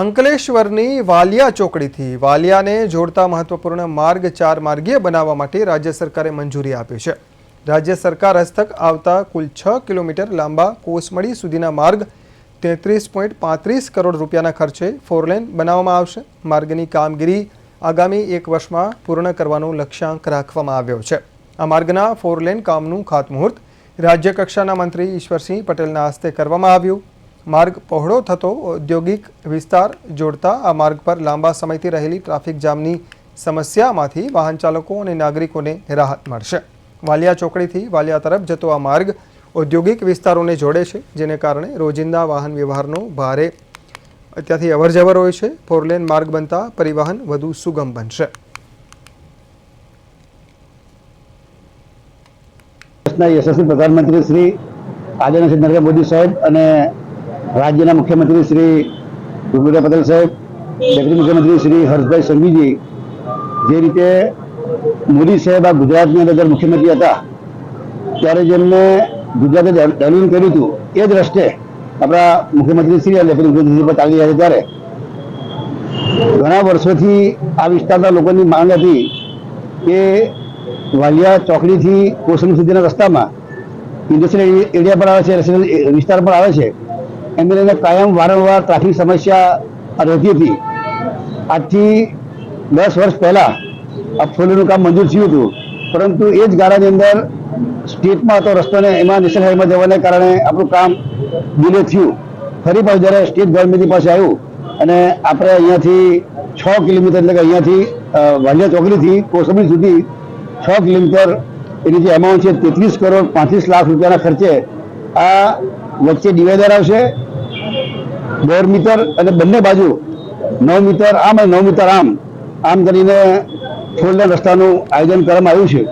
અંકલેશ્વરની વાલિયા ચોકડીથી વાલિયાને જોડતા મહત્વપૂર્ણ માર્ગ ચાર માર્ગીય બનાવવા માટે રાજ્ય સરકારે મંજૂરી આપી છે. રાજ્ય સરકાર હસ્તક આવતા કુલ છ કિલોમીટર લાંબા કોસમડી સુધીના માર્ગ તેત્રીસ પોઈન્ટ પાંત્રીસ કરોડ રૂપિયાના ખર્ચે ફોરલેન બનાવવામાં આવશે. માર્ગની કામગીરી આગામી એક વર્ષમાં પૂર્ણ કરવાનો લક્ષ્યાંક રાખવામાં આવ્યો છે. આ માર્ગના ફોરલેન કામનું ખાતમુહૂર્ત રાજ્ય કક્ષાના મંત્રી ઈશ્વરસિંહ પટેલના હસ્તે કરવામાં આવ્યું. માર્ગ પહોળો થતો ઔદ્યોગિક વિસ્તાર જોડતા આ માર્ગ પર લાંબા સમયથી રહેલી ટ્રાફિક જામની સમસ્યામાંથી વાહન ચાલકો અને નાગરિકોને રાહત મળશે. વાલિયા ચોકડીથી વાલિયા તરફ જતો આ માર્ગ ઔદ્યોગિક વિસ્તારોને જોડે છે, જેને કારણે રોજિંદા વાહન વ્યવહારનો ભારે ત્યાંથી અવરજવર હોય છે. ફોરલેન માર્ગ બનતા પરિવહન વધુ સુગમ બનશે. યશસ્વી પ્રધાનમંત્રી શ્રી આદરણીય નરેન્દ્ર મોદી સાહેબ અને રાજ્યના મુખ્યમંત્રી શ્રી ભૂપેન્દ્ર પટેલ સાહેબ ડેપ્યુટી મુખ્યમંત્રી શ્રી હર્ષભાઈ સંઘવીજી જે રીતે મોદી સાહેબ આ ગુજરાતની અંદર મુખ્યમંત્રી હતા ત્યારે જેમને ગુજરાતે ડેવલપમેન્ટ કર્યું હતું એ જ રસ્તે આપણા મુખ્યમંત્રી શ્રી અને ડેપ્યુટી મુખ્યમંત્રી પર ચાલી રહ્યા છે ત્યારે. ઘણા વર્ષોથી આ વિસ્તારના લોકોની માંગ હતી કે વાલિયા ચોકડીથી કોસમ સુધીના રસ્તામાં ઇન્ડસ્ટ્રીયલ એરિયા પર આવે છે રેસિડેન્શિયલ વિસ્તાર પર આવે છે. એમને લઈને કાયમ વારંવાર ટ્રાફિક સમસ્યા રહેતી હતી. આજથી દસ વર્ષ પહેલા આ ફોલીનું કામ મંજૂર થયું હતું. પરંતુ એ જ ગાળાની અંદર સ્ટેટમાં હતો રસ્તોને, એમાં નેશનલ હાઈવેમાં જવાને કારણે આપણું કામ ડિલે થયું. ફરી પાછું જ્યારે સ્ટેટ ગવર્મેન્ટની પાસે આવ્યું અને આપણે અહીંયાથી છ કિલોમીટર એટલે કે અહીંયાથી વાલિયા ચોકડીથી કોસંબી સુધી છ કિલોમીટર એની જે એમાઉન્ટ છે તેત્રીસ કરોડ પાંત્રીસ લાખ રૂપિયાના ખર્ચે આ વચ્ચે ડિવાઈડર આવશે. દોઢ મીટર અને બંને બાજુ નવ મીટર આમ અને નવ મીટર આમ. આમ કરીને ફોર રસ્તાનું આયોજન કરવામાં આવ્યું છે.